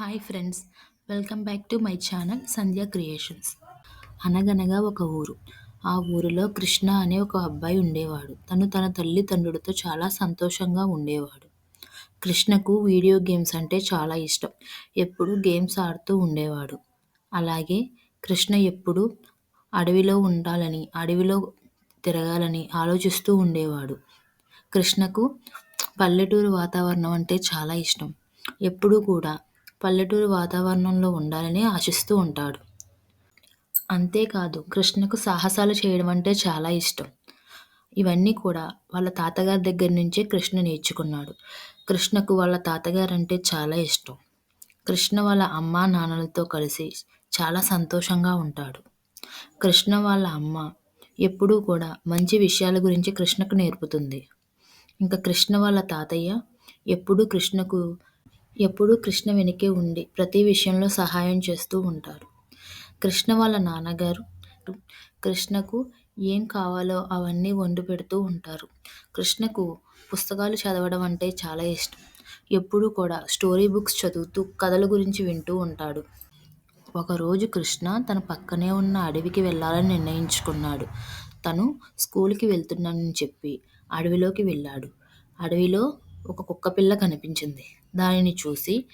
Hi friends welcome back to my channel Sandhya creations. అనగనగా ఒక ఊరు. ఆ ఊరిలో కృష్ణ అనే ఒక అబ్బాయి ఉండేవాడు. తను తన తల్లిదండ్రులతో చాలా సంతోషంగా ఉండేవాడు. కృష్ణకు వీడియో గేమ్స్ అంటే చాలా ఇష్టం. ఎప్పుడు గేమ్స్ ఆడుతూ ఉండేవాడు. అలాగే కృష్ణ ఎప్పుడు అడవిలో ఉండాలని అడవిలో తిరగాలని ఆలోచిస్తూ ఉండేవాడు. కృష్ణకు పల్లెటూరు వాతావరణం అంటే చాలా ఇష్టం. ఎప్పుడూ కూడా పల్లెటూరు వాతావరణంలో ఉండాలని ఆశిస్తూ ఉంటాడు. అంతేకాదు కృష్ణకు సాహసాలు చేయడం అంటే చాలా ఇష్టం. ఇవన్నీ కూడా వాళ్ళ తాతగారి దగ్గర నుంచే కృష్ణ నేర్చుకున్నాడు. కృష్ణకు వాళ్ళ తాతగారు అంటే చాలా ఇష్టం. కృష్ణ వాళ్ళ అమ్మ నాన్నలతో కలిసి చాలా సంతోషంగా ఉంటాడు. కృష్ణ వాళ్ళ అమ్మ ఎప్పుడూ కూడా మంచి విషయాల గురించి కృష్ణకు నేర్పుతుంది. ఇంకా కృష్ణ వాళ్ళ తాతయ్య ఎప్పుడూ కృష్ణకు ఎప్పుడూ కృష్ణ వెనకే ఉండి ప్రతి విషయంలో సహాయం చేస్తూ ఉంటారు. కృష్ణ వాళ్ళ నాన్నగారు కృష్ణకు ఏం కావాలో అవన్నీ వండి పెడుతూ ఉంటారు. కృష్ణకు పుస్తకాలు చదవడం అంటే చాలా ఇష్టం. ఎప్పుడూ కూడా స్టోరీ బుక్స్ చదువుతూ కథల గురించి వింటూ ఉంటాడు. ఒకరోజు కృష్ణ తన పక్కనే ఉన్న అడవికి వెళ్ళాలని నిర్ణయించుకున్నాడు. తను స్కూల్కి వెళ్తున్నానని చెప్పి అడవిలోకి వెళ్ళాడు. అడవిలో ఒక కుక్క పిల్ల కనిపించింది. దానిని చూసి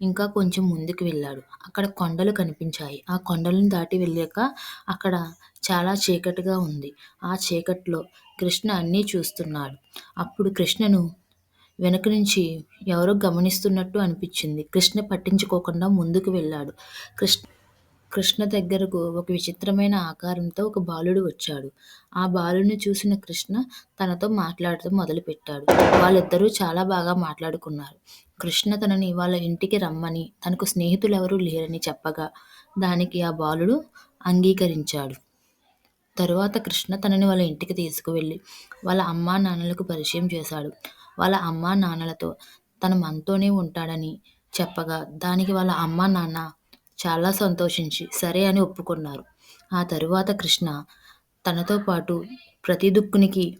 ఇంకా కొంచెం ముందుకు వెళ్ళాడు. అక్కడ కొండలు కనిపించాయి. ఆ కొండలను దాటి వెళ్ళాక అక్కడ చాలా చీకటిగా ఉంది. ఆ చీకట్లో కృష్ణ అన్నీ చూస్తున్నాడు. అప్పుడు కృష్ణను వెనక నుంచి ఎవరో గమనిస్తున్నట్టు అనిపించింది. కృష్ణ పట్టించుకోకుండా ముందుకు వెళ్ళాడు. కృష్ణ కృష్ణ దగ్గరకు ఒక విచిత్రమైన ఆకారంతో ఒక బాలుడు వచ్చాడు. ఆ బాలుని చూసిన కృష్ణ తనతో మాట్లాడటం మొదలుపెట్టాడు. వాళ్ళిద్దరూ చాలా బాగా మాట్లాడుకున్నారు. కృష్ణ తనని వాళ్ళ ఇంటికి రమ్మని తనకు స్నేహితులు ఎవరూ లేరని చెప్పగా దానికి ఆ బాలుడు అంగీకరించాడు. తరువాత కృష్ణ తనని వాళ్ళ ఇంటికి తీసుకువెళ్ళి వాళ్ళ అమ్మా నాన్నలకు పరిచయం చేశాడు. వాళ్ళ అమ్మా నాన్నలతో తను మనతోనే ఉంటాడని చెప్పగా దానికి వాళ్ళ అమ్మా నాన్న చాలా సంతోషించి సరే అని ఒప్పుకున్నారు. ఆ తరువాత కృష్ణ తనతో పాటు ప్రతి దుక్కునికి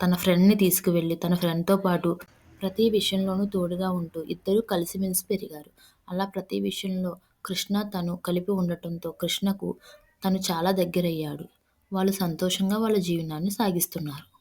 తన ఫ్రెండ్ని తీసుకువెళ్ళి తన ఫ్రెండ్తో పాటు ప్రతి విషయంలోనూ తోడుగా ఉంటూ ఇద్దరూ కలిసిమెలిసి పెరిగారు. అలా ప్రతి విషయంలో కృష్ణ తను కలిపి ఉండటంతో కృష్ణకు తను చాలా దగ్గరయ్యాడు. వాళ్ళు సంతోషంగా వాళ్ళ జీవనాన్ని సాగిస్తున్నారు.